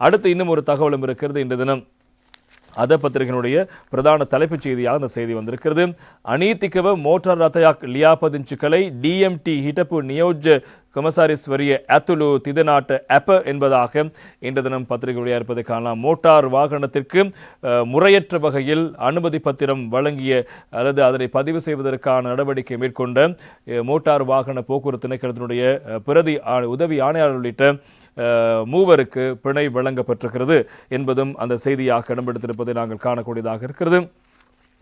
அடுத்து இன்னும் ஒரு தகவலும் இருக்கிறது. இன்று தினம் அத பத்திரிகையினுடைய பிரதான தலைப்புச் செய்தியாக அந்த செய்தி வந்திருக்கிறது. அநீதிக்கவ மோட்டார் ரத்தயாக் லியாபதிஞ்சுக்களை டிஎம்டி ஹிட்டப்பு நியோஜ் குமசாரீஸ்வரிய அத்துலு திதநாட்டு அப்ப என்பதாக இன்று தினம் பத்திரிகை வழியாக இருப்பதை காணலாம் மோட்டார் வாகனத்திற்கு முறையற்ற வகையில் அனுமதி பத்திரம் வழங்கிய அல்லது அதனை பதிவு செய்வதற்கான நடவடிக்கை மேற்கொண்ட மோட்டார் வாகன போக்குவரத்து திணைக்களத்தினுடைய பிரதி உதவி ஆணையாளர் உள்ளிட்ட மூவருக்கு பிணை வழங்கப்பட்டிருக்கிறது என்பதும் அந்த செய்தியாக இடம்பெடுத்திருப்பதை நாங்கள் காணக்கூடியதாக இருக்கிறது.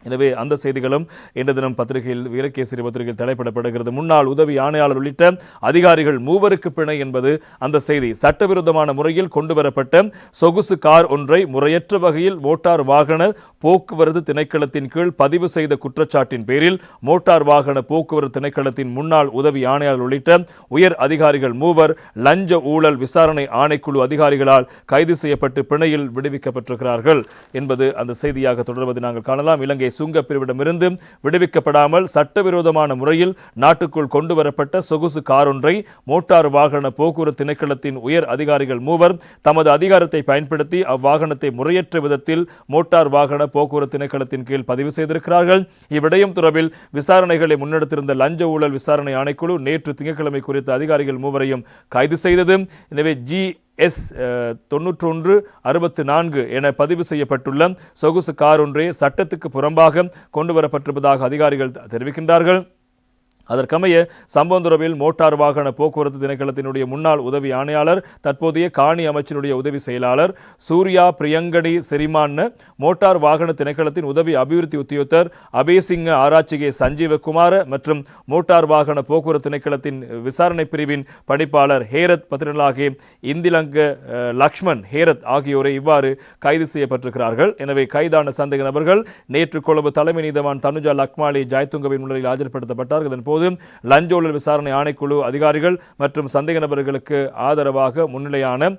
எனவே அந்த செய்திகளும் இன்று தினம் பத்திரிகையில் வீரகேசரி பத்திரிகையில் தலைப்பிடப்படுகிறது. முன்னாள் உதவி ஆணையாளர் உள்ளிட்ட அதிகாரிகள் மூவருக்கு பிணை என்பது அந்த செய்தி. சட்டவிரோதமான முறையில் கொண்டுவரப்பட்ட சொகுசு கார் ஒன்றை முறையற்ற வகையில் மோட்டார் வாகன போக்குவரத்து திணைக்களத்தின் கீழ் பதிவு செய்த குற்றச்சாட்டின் பேரில் மோட்டார் வாகன போக்குவரத்து திணைக்களத்தின் முன்னாள் உதவி ஆணையாளர் உள்ளிட்ட உயர் அதிகாரிகள் மூவர் லஞ்ச ஊழல் விசாரணை ஆணைக்குழு அதிகாரிகளால் கைது செய்யப்பட்டு பிணையில் விடுவிக்கப்பட்டிருக்கிறார்கள் என்பது அந்த செய்தியாக தொடர்வதை நாங்கள் காணலாம். இலங்கை சுங்கப்பிரிவிடமிருந்து விடுவிக்கப்படாமல் சட்டவிரோதமான முறையில் நாட்டுக்குள் கொண்டு வரப்பட்ட சொகுசு கார் ஒன்றை மோட்டார் வாகன போக்குவரத்து திணைக்களத்தின் உயர் அதிகாரிகள் மூவர் தமது அதிகாரத்தை பயன்படுத்தி அவ்வாகனத்தை முறையற்ற விதத்தில் மோட்டார் வாகன போக்குவரத்து திணைக்களத்தின் கீழ் பதிவு செய்திருக்கிறார்கள். இவ்விடயம் தொடர்பில் விசாரணைகளை முன்னெடுத்திருந்த லஞ்ச ஊழல் விசாரணை ஆணைக்குழு நேற்று திங்கட்கிழமை குறித்த அதிகாரிகள் மூவரையும் கைது செய்தது. எனவே ஜி எஸ் தொன்னூற்றொன்று அறுபத்து நான்கு என பதிவு செய்யப்பட்டுள்ள சொகுசு கார் ஒன்றே சட்டத்துக்கு புறம்பாக கொண்டு வரப்பட்டிருப்பதாக அதிகாரிகள் தெரிவிக்கின்றார்கள். அதற்கமைய சம்பந்தரவில் மோட்டார் வாகன போக்குவரத்து திணைக்களத்தினுடைய முன்னாள் உதவி ஆணையாளர் தற்போதைய காணி அமைச்சினுடைய உதவி செயலாளர் சூர்யா பிரியங்கடி செரிமான்னு மோட்டார் வாகன திணைக்களத்தின் உதவி அபிவிருத்தி உத்தியோகத்தர் அபேசிங்க ஆராய்ச்சிகே சஞ்சீவகுமார மற்றும் மோட்டார் வாகன போக்குவரத்து திணைக்களத்தின் விசாரணை பிரிவின் பணிப்பாளர் ஹேரத் பத்திரலாகே இந்திலங்க லக்ஷ்மண் ஹேரத் ஆகியோரை இவ்வாறு கைது செய்யப்பட்டிருக்கிறார்கள். எனவே கைதான சந்தேக நபர்கள் நேற்று கொழும்பு தலைமை நீதவான் தனுஜா லக்மாலி ஜாய்துங்கவின் முன்னிலையில் ஆஜர்படுத்தப்பட்டார்கள். இதன் போது லஞ்ச ஊழல் விசாரணை ஆணைக்குழு அதிகாரிகள் மற்றும் சந்தேக நபர்களுக்கு ஆதரவாக முன்னிலையான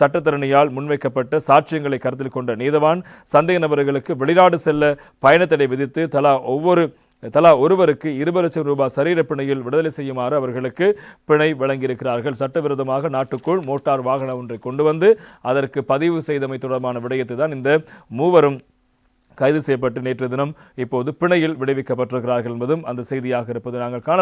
சட்டத்தரணியால் முன்வைக்கப்பட்ட சாட்சியங்களை கருத்தில் கொண்ட நீதவான் சந்தேக நபர்களுக்கு வெளிநாடு செல்ல பயணத்தடை விதித்து தலா ஒவ்வொரு தலா ஒருவருக்கு இருபது லட்சம் ரூபாய் சரீர பிணையில் விடுதலை செய்யுமாறு அவர்களுக்கு பிணை வழங்கியிருக்கிறார்கள். சட்டவிரோதமாக நாட்டுக்குள் மோட்டார் வாகனம் ஒன்றை கொண்டு வந்து அதற்கு பதிவு செய்தமை தொடர்பான விடயத்தை தான் இந்த மூவரும் கைது செய்யப்பட்டு நேற்று தினம் இப்போது பிணையில் விடுவிக்கப்பட்டிருக்கிறார்கள் என்பதும் அந்த செய்தியாக இருப்பது நாங்கள் காணலாம்.